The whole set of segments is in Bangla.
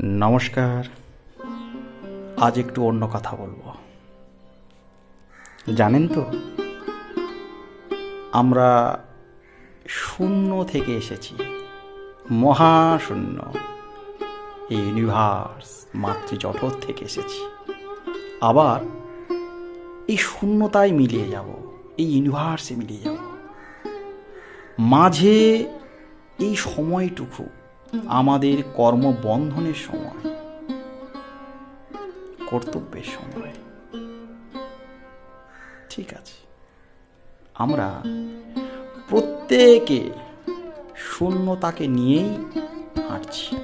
নমস্কার। আজ একটু অন্য কথা বলব। জানেন তো আমরা শূন্য থেকে এসেছি। মহাশূন্য। এই ইউনিভার্স মাতৃজঠর থেকে এসেছি। আবার এই শূন্যতায় মিলিয়ে যাব এই ইউনিভার্সে মিলিয়ে যাব। মাঝে এই সময়টুকু আমাদের কর্মবন্ধনের সময়, কর্তব্যের সময়। ঠিক আছে। আমরা প্রত্যেকে শূন্যতাকে নিয়েই হাঁটছি।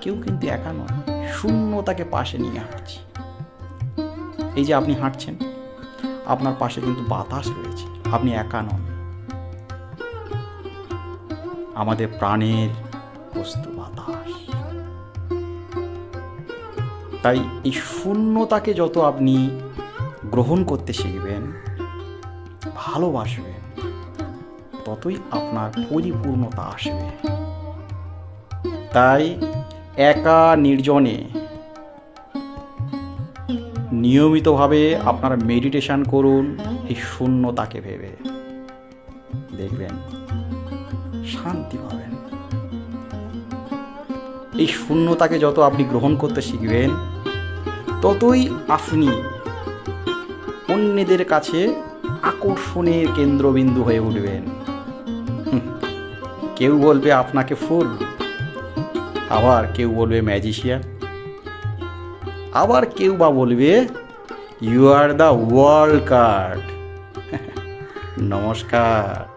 কেউ কিন্তু একা নয়, শূন্যতাকে পাশে নিয়ে হাঁটছি। এই যে আপনি হাঁটছেন, আপনার পাশে কিন্তু বাতাস রয়েছে, আপনি একা নন। আমাদের প্রাণের বস্তু বাতাস। তাই এই শূন্যতাকে যত আপনি গ্রহণ করতে শিখবেন, ভালোবাসবেন, ততই আপনার পরিপূর্ণতা আসবে। তাই একা নির্জনে নিয়মিতভাবে আপনারা মেডিটেশন করুন এই শূন্যতাকে ভেবে। দেখবেন, শান্তি পাবেন। এই শূন্যতাকে যত আপনি গ্রহণ করতে শিখবেন, ততই আপনি অন্যদের কাছে আকর্ষণের কেন্দ্রবিন্দু হয়ে উঠবেন। কেউ বলবে আপনাকে ফুল, আবার কেউ বলবে ম্যাজিশিয়ান, আবার কেউ বা বলবে you are the world card নমস্কার।